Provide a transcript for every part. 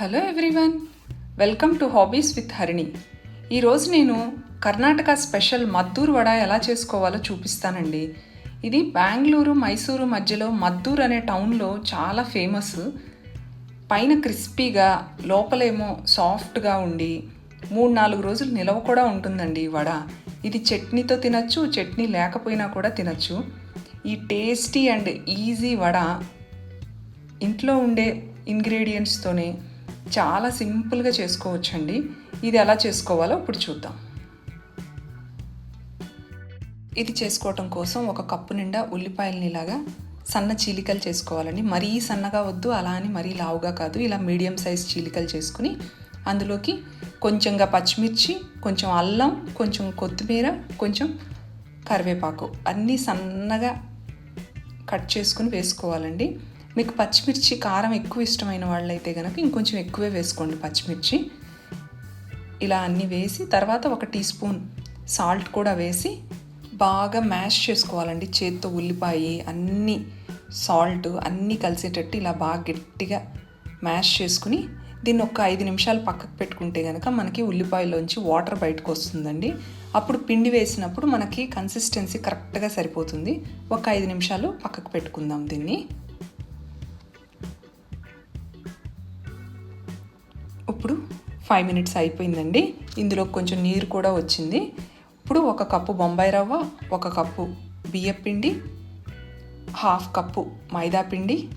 Hello everyone welcome to hobbies with Harini ఈరోజు నేను Karnataka special Maddur vada ఎలా చేసుకోవాలో చూపిస్తానండి. ఇది బెంగళూరు మైసూరు మధ్యలో మద్దూర్ అనే టౌన్లో చాలా ఫేమస్. పైన క్రిస్పీగా లోపలేమో సాఫ్ట్గా ఉండి మూడు నాలుగు రోజులు నిలవ కూడా ఉంటుందండి ఈ వడ. ఇది చట్నీతో తినచ్చు చట్నీ లేకపోయినా కూడా తినచ్చు. ఈ టేస్టీ అండ్ ఈజీ వడ ఇంట్లో ఉండే ఇంగ్రీడియంట్స్తోనే చాలా సింపుల్గా చేసుకోవచ్చండి. ఇది ఎలా చేసుకోవాలో ఇప్పుడు చూద్దాం. ఇది చేసుకోవటం కోసం ఒక కప్పు నిండా ఉల్లిపాయలని ఇలాగా సన్న చీలికలు చేసుకోవాలండి. మరీ సన్నగా వద్దు అలా అని మరీ లావుగా కాదు. ఇలా మీడియం సైజ్ చీలికలు చేసుకుని అందులోకి కొంచెంగా పచ్చిమిర్చి కొంచెం అల్లం కొంచెం కొత్తిమీర కొంచెం కరివేపాకు అన్నీ సన్నగా కట్ చేసుకుని వేసుకోవాలండి. మీకు పచ్చిమిర్చి కారం ఎక్కువ ఇష్టమైన వాళ్ళైతే కనుక ఇంకొంచెం ఎక్కువే వేసుకోండి పచ్చిమిర్చి. ఇలా అన్నీ వేసి తర్వాత ఒక టీ స్పూన్ సాల్ట్ కూడా వేసి బాగా మ్యాష్ చేసుకోవాలండి. చేత్తో ఉల్లిపాయ అన్నీ సాల్ట్ అన్నీ కలిసేటట్టు ఇలా బాగా గట్టిగా మ్యాష్ చేసుకుని దీన్ని ఒక ఐదు నిమిషాలు పక్కకు పెట్టుకుంటే కనుక మనకి ఉల్లిపాయలోంచి వాటర్ బయటకు వస్తుందండి. అప్పుడు పిండి వేసినప్పుడు మనకి కన్సిస్టెన్సీ కరెక్ట్గా సరిపోతుంది. ఒక ఐదు నిమిషాలు పక్కకు పెట్టుకుందాం దీన్ని. ఇప్పుడు ఫైవ్ మినిట్స్ అయిపోయిందండి. ఇందులో కొంచెం నీరు కూడా వచ్చింది. ఇప్పుడు ఒక కప్పు బొంబాయి రవ్వ ఒక కప్పు బియ్యం పిండి హాఫ్ కప్పు మైదా పిండి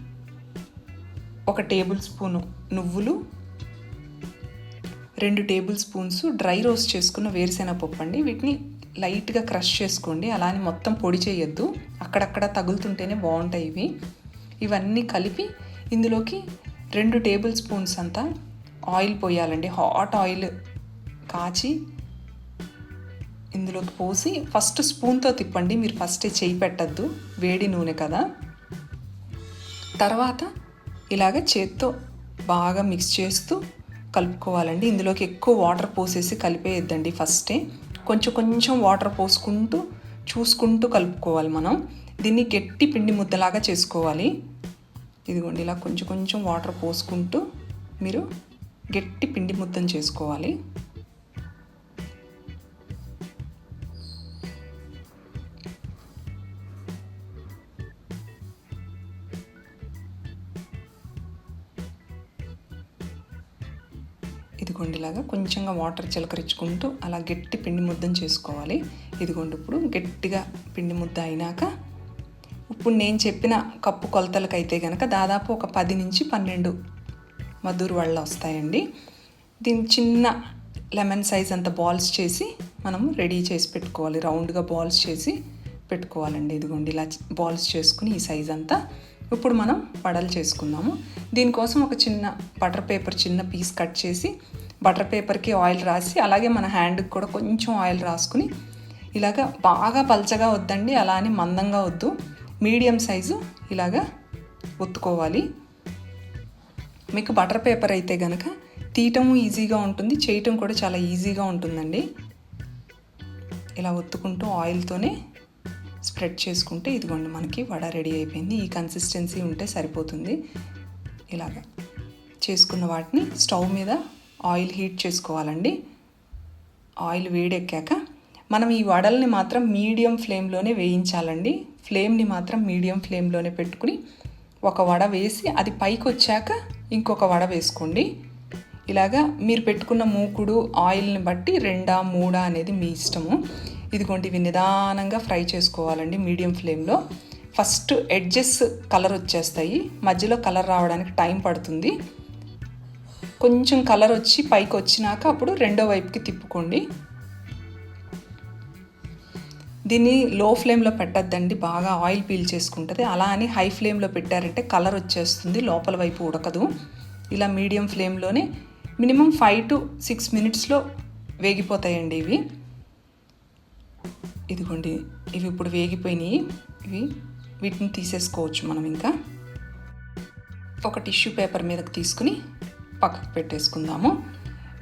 ఒక టేబుల్ స్పూను నువ్వులు రెండు టేబుల్ స్పూన్స్ డ్రై రోస్ట్ చేసుకున్న వేరుశెనగ పప్పు అండి. వీటిని లైట్గా క్రష్ చేసుకోండి. అలానే మొత్తం పొడి చేయొద్దు. అక్కడక్కడ తగులుతుంటేనే బాగుంటాయి ఇవి. ఇవన్నీ కలిపి ఇందులోకి రెండు టేబుల్ స్పూన్స్ అంతా ఆయిల్ పోయాలండి. హాట్ ఆయిల్ కాచి ఇందులోకి పోసి ఫస్ట్ స్పూన్తో తిప్పండి. మీరు ఫస్టే చేయి పెట్టద్దు. వేడి నూనె కదా. తర్వాత ఇలాగ చేత్తో బాగా మిక్స్ చేస్తూ కలుపుకోవాలండి. ఇందులోకి ఎక్కువ వాటర్ పోసేసి కలిపేయద్దండి ఫస్టే. కొంచెం కొంచెం వాటర్ పోసుకుంటూ చూసుకుంటూ కలుపుకోవాలి మనం. దీన్ని గట్టి పిండి ముద్దలాగా చేసుకోవాలి. ఇదిగోండి ఇలా కొంచెం కొంచెం వాటర్ పోసుకుంటూ మీరు గట్టి పిండి ముద్దను చేసుకోవాలి. ఇదిగోండిలాగా కొంచెంగా వాటర్ చిలకరించుకుంటూ అలా గట్టి పిండి ముద్దను చేసుకోవాలి. ఇదిగోండి ఇప్పుడు గట్టిగా పిండి ముద్ద అయినాక ఇప్పుడు నేను చెప్పిన కప్పు కొలతలకైతే కనుక దాదాపు ఒక పది నుంచి పన్నెండు మధుర వళ్ళ వస్తాయండి. దీని చిన్న లెమన్ సైజ్ అంత బాల్స్ చేసి మనం రెడీ చేసి పెట్టుకోవాలి. రౌండ్గా బాల్స్ చేసి పెట్టుకోవాలండి. ఇదిగోండి ఇలా బాల్స్ చేసుకుని ఈ సైజ్ అంతా ఇప్పుడు మనం వడలు చేసుకుందాము. దీనికోసం ఒక చిన్న బటర్ పేపర్ చిన్న పీస్ కట్ చేసి బటర్ పేపర్కి ఆయిల్ రాసి అలాగే మన హ్యాండ్కి కూడా కొంచెం ఆయిల్ రాసుకుని ఇలాగ బాగా పల్చగా వద్దండి. అలా అని మందంగా వద్దు. మీడియం సైజు ఇలాగ ఒత్తుకోవాలి. మీకు బటర్ పేపర్ అయితే కనుక తీయటం ఈజీగా ఉంటుంది చేయటం కూడా చాలా ఈజీగా ఉంటుందండి. ఇలా ఒత్తుకుంటూ ఆయిల్తోనే స్ప్రెడ్ చేసుకుంటే ఇదిగోండి మనకి వడ రెడీ అయిపోయింది. ఈ కన్సిస్టెన్సీ ఉంటే సరిపోతుంది. ఇలాగా చేసుకున్న వాటిని స్టవ్ మీద ఆయిల్ హీట్ చేసుకోవాలండి. ఆయిల్ వేడెక్కాక మనం ఈ వడల్ని మాత్రం మీడియం ఫ్లేమ్లోనే వేయించాలండి. ఫ్లేమ్ని మాత్రం మీడియం ఫ్లేమ్లోనే పెట్టుకుని ఒక వడ వేసి అది పైకి వచ్చాక ఇంకొక వడ వేసుకోండి. ఇలాగా మీరు పెట్టుకున్న మూకుడు ఆయిల్ని బట్టి రెండా మూడా అనేది మీ ఇష్టము. ఇదిగోండి ఇవి నిదానంగా ఫ్రై చేసుకోవాలండి మీడియం ఫ్లేమ్లో. ఫస్ట్ ఎడ్జెస్ కలర్ వచ్చేస్తాయి. మధ్యలో కలర్ రావడానికి టైం పడుతుంది. కొంచెం కలర్ వచ్చి పైకి వచ్చినాక అప్పుడు రెండో వైపుకి తిప్పుకోండి. దీన్ని లో ఫ్లేమ్లో పెట్టద్దండి బాగా ఆయిల్ పీల్ చేసుకుంటుంది. అలా అని హై ఫ్లేమ్లో పెట్టారంటే కలర్ వచ్చేస్తుంది లోపల వైపు ఉడకదు. ఇలా మీడియం ఫ్లేమ్లోనే మినిమం ఫైవ్ టు సిక్స్ మినిట్స్లో వేగిపోతాయండి ఇవి. ఇదిగోండి ఇవి ఇప్పుడు వేగిపోయినాయి. ఇవి వీటిని తీసేసుకోవచ్చు మనం ఇంకా. ఒక టిష్యూ పేపర్ మీదకి తీసుకుని పక్కకు పెట్టేసుకుందాము.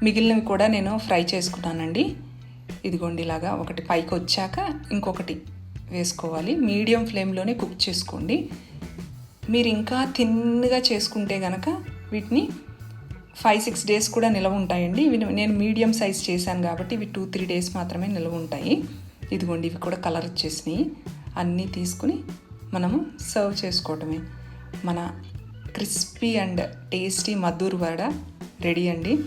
మిగిలినవి కూడా నేను ఫ్రై చేసుకున్నానండి. ఇదిగోండి ఇలాగా ఒకటి పైకి వచ్చాక ఇంకొకటి వేసుకోవాలి. మీడియం ఫ్లేమ్లోనే కుక్ చేసుకోండి. మీరు ఇంకా థిన్గా చేసుకుంటే కనుక వీటిని ఫైవ్ సిక్స్ డేస్ కూడా నిలవ ఉంటాయండి. ఇవి నేను మీడియం సైజ్ చేశాను కాబట్టి ఇవి టూ త్రీ డేస్ మాత్రమే నిలవ ఉంటాయి. ఇదిగోండి ఇవి కూడా కలర్ వచ్చేసినాయి. అన్నీ తీసుకుని మనము సర్వ్ చేసుకోవటమే. మన crispy and tasty Maddur vada ready అండి.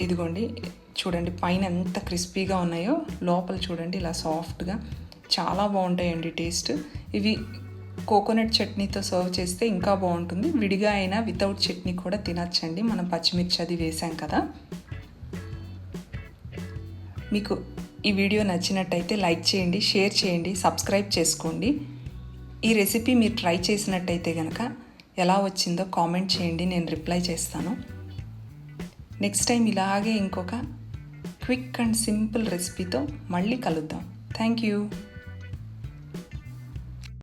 ఇదిగోండి చూడండి పైన ఎంత క్రిస్పీగా ఉన్నాయో లోపల చూడండి ఇలా సాఫ్ట్గా చాలా బాగుంటాయండి టేస్ట్. ఇవి కోకోనట్ చట్నీతో సర్వ్ చేస్తే ఇంకా బాగుంటుంది. విడిగా అయినా వితౌట్ చట్నీ కూడా తినచ్చండి. మనం పచ్చిమిర్చి అది వేసాం కదా. మీకు ఈ వీడియో నచ్చినట్టయితే లైక్ చేయండి షేర్ చేయండి సబ్స్క్రైబ్ చేసుకోండి. ఈ రెసిపీ మీరు ట్రై చేసినట్టయితే కనుక ఎలా వచ్చిందో కామెంట్ చేయండి నేను రిప్లై చేస్తాను. నెక్స్ట్ టైం ఇలాగే ఇంకొక క్విక్ అండ్ సింపుల్ రెసిపీతో మళ్ళీ కలుద్దాం. Thank you.